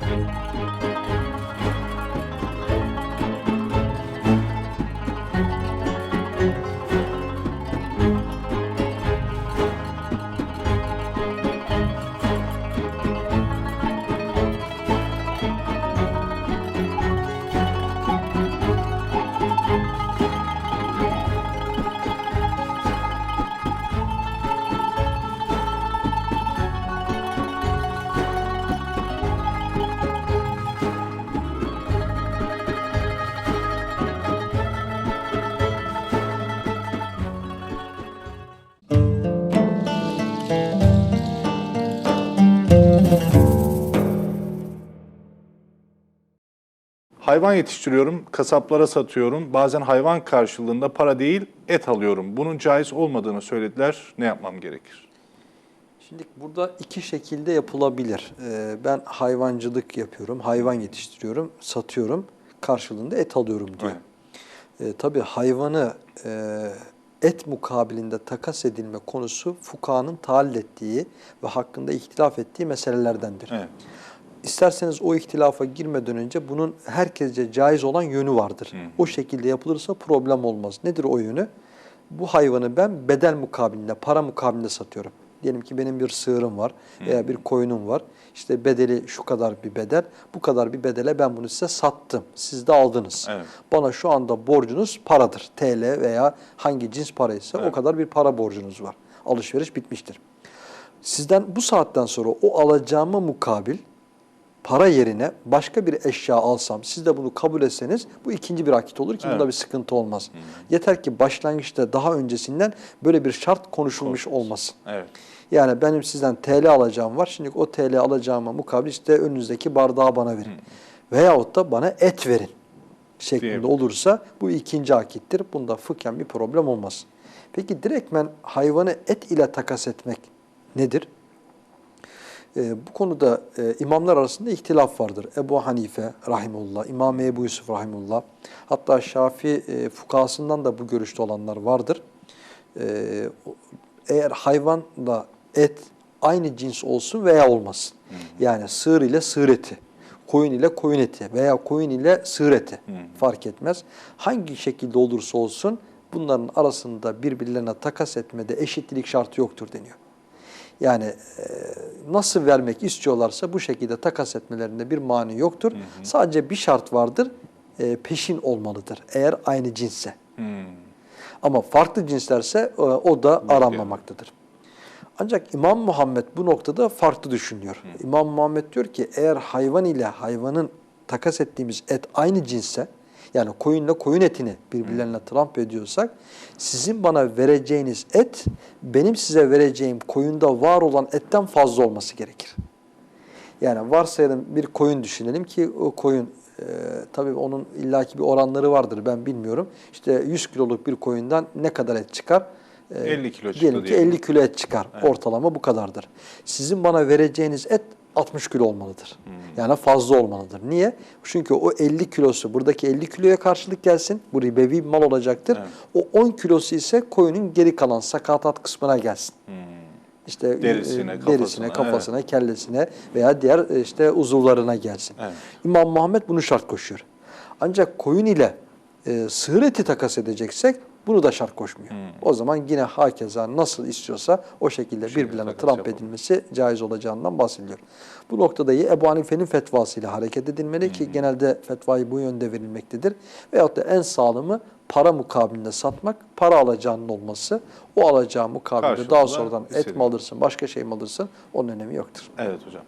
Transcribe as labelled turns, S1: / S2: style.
S1: Música Hayvan yetiştiriyorum, kasaplara satıyorum. Bazen hayvan karşılığında para değil, et alıyorum. Bunun caiz olmadığını söylediler. Ne yapmam gerekir?
S2: Şimdi burada iki şekilde yapılabilir. Ee, ben hayvancılık yapıyorum, hayvan yetiştiriyorum, satıyorum, karşılığında et alıyorum diyor. Ee, tabii hayvanı e, et mukabilinde takas edilme konusu fukahanın tahayyül ettiği ve hakkında ihtilaf ettiği meselelerdendir.
S1: Evet.
S2: İsterseniz o ihtilafa girmeden önce bunun herkesce caiz olan yönü vardır. O şekilde yapılırsa problem olmaz. Nedir o yönü? Bu hayvanı ben bedel mukabilinde, para mukabilinde satıyorum. Diyelim ki benim bir sığırım var veya bir koyunum var. İşte bedeli şu kadar bir bedel, bu kadar bir bedele ben bunu size sattım. Siz de aldınız.
S1: Evet.
S2: Bana şu anda borcunuz paradır. TL veya hangi cins paraysa o kadar bir para borcunuz var. Alışveriş bitmiştir. Sizden bu saatten sonra o alacağıma mukabil para yerine başka bir eşya alsam, siz de bunu kabul etseniz bu ikinci bir akit olur ki bunda
S1: Evet.
S2: bir sıkıntı olmaz. Yeter ki başlangıçta daha öncesinden böyle bir şart konuşulmuş olmasın.
S1: Evet.
S2: Yani benim sizden TL alacağım var. Şimdi o TL alacağıma mukabil işte önünüzdeki bardağı bana verin. Veyahut da bana et verin şeklinde olursa bu ikinci akittir. Bunda fıkhen bir problem olmaz. Peki direktmen hayvanı et ile takas etmek nedir? Ee, bu konuda e, imamlar arasında ihtilaf vardır. Ebu Hanife rahimullah, İmam Ebu Yusuf rahimullah, hatta Şafii e, fukahasından da bu görüşte olanlar vardır. Ee, o- eğer hayvanla et aynı cins olsun veya olmasın. Yani sığır ile sığır eti, koyun ile koyun eti veya koyun ile sığır eti fark etmez. Hangi şekilde olursa olsun bunların arasında birbirlerine takas etmede eşitlik şartı yoktur deniyor. Yani e, nasıl vermek istiyorlarsa bu şekilde takas etmelerinde bir mani yoktur. Sadece bir şart vardır, e, peşin olmalıdır eğer aynı cinsse.
S1: Hmm.
S2: Ama farklı cinslerse e, o da aranmamaktadır. Ancak İmam Muhammed bu noktada farklı düşünüyor. İmam Muhammed diyor ki eğer hayvan ile hayvanın takas ettiğimiz et aynı cinsse yani koyunla koyun etini birbirlerine tramp ediyorsak sizin bana vereceğiniz et benim size vereceğim koyunda var olan etten fazla olması gerekir. Yani varsayalım bir koyun düşünelim ki o koyun e, tabii onun illaki bir oranları vardır ben bilmiyorum. İşte 100 kiloluk bir koyundan ne kadar et çıkar? E,
S1: 50 kilo çıktı
S2: Diyelim ki
S1: diyelim.
S2: 50 kilo et çıkar. Ortalama bu kadardır. Sizin bana vereceğiniz et 60 kilo olmalıdır.
S1: Hmm.
S2: Yani fazla olmalıdır. Niye? Çünkü o 50 kilosu buradaki 50 kiloya karşılık gelsin. Bu ribevi bir mal olacaktır.
S1: Evet.
S2: O 10 kilosu ise koyunun geri kalan sakatat kısmına gelsin. İşte
S1: Derisine,
S2: e,
S1: kafasına,
S2: derisine, kafasına, kellesine veya diğer e, işte uzuvlarına gelsin.
S1: Evet.
S2: İmam Muhammed bunu şart koşuyor. Ancak koyun ile e, sığır eti takas edeceksek bunu da şart koşmuyor. O zaman yine hakeza nasıl istiyorsa o şekilde
S1: şekilde
S2: birbirlerine tramp edilmesi caiz olacağından bahsediliyor. Bu noktada Ebu Hanife'nin fetvasıyla hareket edilmeli ki genelde fetvayı bu yönde verilmektedir. Veyahut da en sağlamı para mukabilinde satmak, para alacağının olması. O alacağı mukabilde daha sonradan et mi alırsın, başka şey mi alırsın onun önemi yoktur.
S1: Evet hocam.